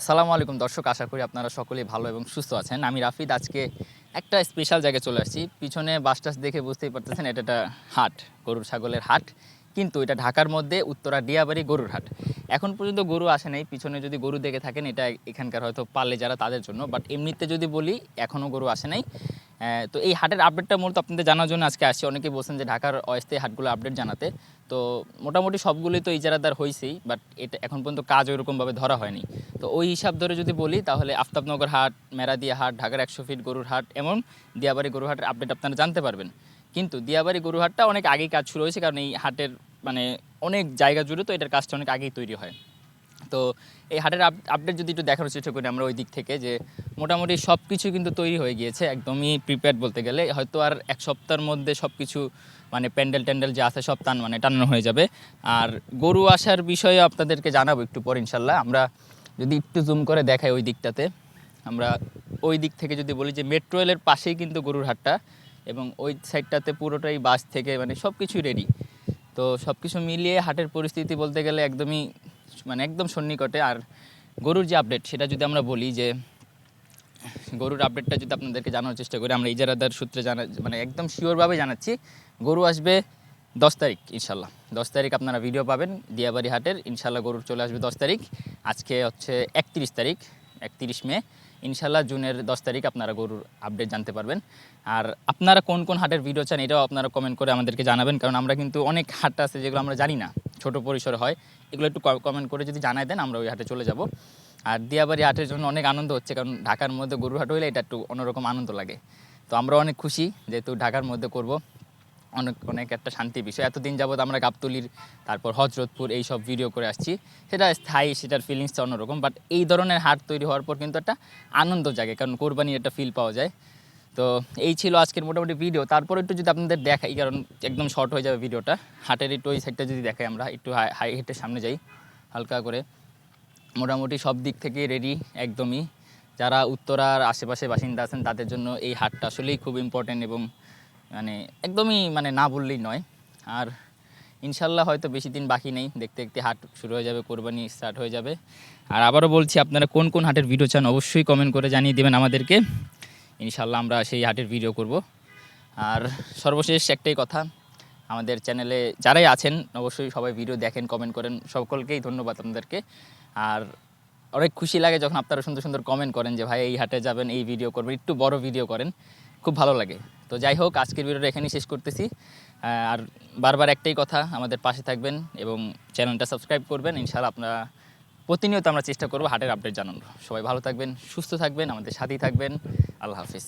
সালামু আলাইকুম দর্শক, আশা করি আপনারা সকলেই ভালো এবং সুস্থ আছেন। আমি রাফিদ, আজকে একটা স্পেশাল জায়গায় চলে আসছি। পিছনে বাসটাস দেখে বুঝতেই পারতেছেন, এটা একটা হাট, গরুর ছাগলের হাট। কিন্তু এটা ঢাকার মধ্যে উত্তরা ডিয়াবাড়ি গরুর হাট। এখন পর্যন্ত গরু আসে নাই, পিছনে যদি গরু দেখে থাকেন, এটা এখানকার হয়তো পালে যারা তাদের জন্য। বাট এমনিতে যদি বলি এখনও গরু আসে নাই। তো এই হাটের আপডেটটা মূলত আপনাদের জানার জন্য আজকে আসছি অনেকেই বলছেন যে ঢাকার অস্থায়ী হাটগুলো আপডেট জানাতে। তো মোটামুটি সবগুলোই তো ইজারাদার হয়েছেই বাট এটা এখন পর্যন্ত কাজ ওইরকমভাবে ধরা হয়নি। তো ওই হিসাব ধরে যদি বলি, তাহলে আফতাবনগর হাট, মেরাদিয়া হাট, ঢাকার একশো ফিট গরুর হাট, এমন দিয়াবাড়ি গরুর হাটের আপডেট আপনারা জানতে পারবেন। কিন্তু দিয়াবাড়ি গরু হাটটা অনেক আগেই কাজ শুরু হয়েছে, কারণ এই হাটের মানে অনেক জায়গা জুড়ে তো এটার কাজটা অনেক আগেই তৈরি হয়। তো এই হাটের আপডেট যদি একটু দেখার চেষ্টা করি আমরা ওই দিক থেকে যে মোটামুটি সব কিছু কিন্তু তৈরি হয়ে গিয়েছে, একদমই প্রিপেয়ার্ড বলতে গেলে। হয়তো আর এক সপ্তাহের মধ্যে সব কিছু মানে প্যান্ডেল ট্যান্ডেল যে আছে সব টান মানে টানানো হয়ে যাবে। আর গরু আসার বিষয়ে আপনাদেরকে জানাব একটু পর ইনশাল্লাহ আমরা যদি একটু জুম করে দেখাই ওই দিকটাতে, আমরা ওই দিক থেকে যদি বলি যে মেট্রো রেলের পাশেই কিন্তু গরুর হাটটা এবং ওই সাইডটাতে পুরোটাই বাস থেকে মানে সব কিছুই রেডি তো সব কিছু মিলিয়ে হাটের পরিস্থিতি বলতে গেলে একদমই মানে একদম সন্নিকটে। আর গরুর যে আপডেট সেটা যদি আমরা বলি যে, গরুর আপডেটটা যদি আপনাদেরকে জানার চেষ্টা করি, আমরা ইজারাদার সূত্রে জানা মানে একদম শিওরভাবে জানাচ্ছি, গরু আসবে দশ তারিখ, ইনশাল্লাহ। দশ তারিখ আপনারা ভিডিও পাবেন দিয়াবাড়ি হাটের, ইনশাল্লাহ গরুর চলে আসবে দশ তারিখ। আজকে হচ্ছে একত্রিশ তারিখ, একত্রিশ মে। ইনশাল্লাহ জুনের দশ তারিখ আপনারা গরুর আপডেট জানতে পারবেন। আর আপনারা কোন কোন হাটের ভিডিও চান, এটাও আপনারা কমেন্ট করে আমাদেরকে জানাবেন, কারণ আমরা কিন্তু অনেক হাট আছে যেগুলো আমরা জানি না। ছোট পরিসরে হয়, এগুলো একটু কমেন্ট করে যদি জানাই দেন, আমরা ওই হাটে চলে যাব। আর দিয়াবাড়ি হাটের জন্য অনেক আনন্দ হচ্ছে, কারণ ঢাকার মধ্যে গরুর হাট হইলে এটা একটু অন্যরকম আনন্দ লাগে। তো আমরা অনেক খুশি যেহেতু ঢাকার মধ্যে করব। অনেক অনেক একটা শান্তি বিষয়। এতদিন যাবত আমরা গাবতলির, তারপর হজরতপুর এই সব ভিডিও করে আসছি। সেটা স্থায়ী, সেটার ফিলিংসটা অন্যরকম। বাট এই ধরনের হাট তৈরি হওয়ার পর কিন্তু একটা আনন্দ জাগে, কারণ কোরবানির একটা ফিল পাওয়া যায়। তো এই ছিল আজকের মোটামুটি ভিডিও তারপর একটু যদি আপনাদের দেখাই, কারণ একদম শর্ট হয়ে যাবে ভিডিওটা হাটের একটু ওই সাইডটা যদি দেখাই আমরা, একটু হাই হাই হেঁটে সামনে যাই, হালকা করে। মোটামুটি সব দিক থেকে রেডি একদমই। যারা উত্তরার আশেপাশে বাসিন্দা আছেন, তাদের জন্য এই হাটটা আসলেই খুব ইম্পর্টেন্ট এবং মানে একদমই মানে না বললেই নয়। আর ইনশাল্লাহ হয়তো বেশি দিন বাকি নেই। দেখতে দেখতে হাট শুরু হয়ে যাবে, কোরবানি স্টার্ট হয়ে যাবে। আর আবারও বলছি, আপনারা কোন কোন হাটের ভিডিও চান, অবশ্যই কমেন্ট করে জানিয়ে দেবেন আমাদেরকে। ইনশাল্লাহ আমরা সেই হাটের ভিডিও করব। আর সর্বশেষ একটাই কথা, আমাদের চ্যানেলে যারাই আছেন, অবশ্যই সবাই ভিডিও দেখেন কমেন্ট করেন, সকলকেই ধন্যবাদ আপনাদেরকে। আর অনেক খুশি লাগে যখন আপনারা সুন্দর সুন্দর কমেন্ট করেন যে, ভাই, এই হাটে যাবেন, এই ভিডিও করবেন, একটু বড় ভিডিও করেন। খুব ভালো লাগে। তো যাই হোক, আজকের ভিডিওটা এখানেই শেষ করতেছি। আর বারবার একটাই কথা, আমাদের পাশে থাকবেন এবং চ্যানেলটা সাবস্ক্রাইব করবেন। ইনশাআল্লাহ আপনারা প্রতিনিয়ত আমরা চেষ্টা করব হাটের আপডেট জানানোর। সবাই ভালো থাকবেন, সুস্থ থাকবেন, আমাদের সাথেই থাকবেন। আল্লাহ হাফিজ।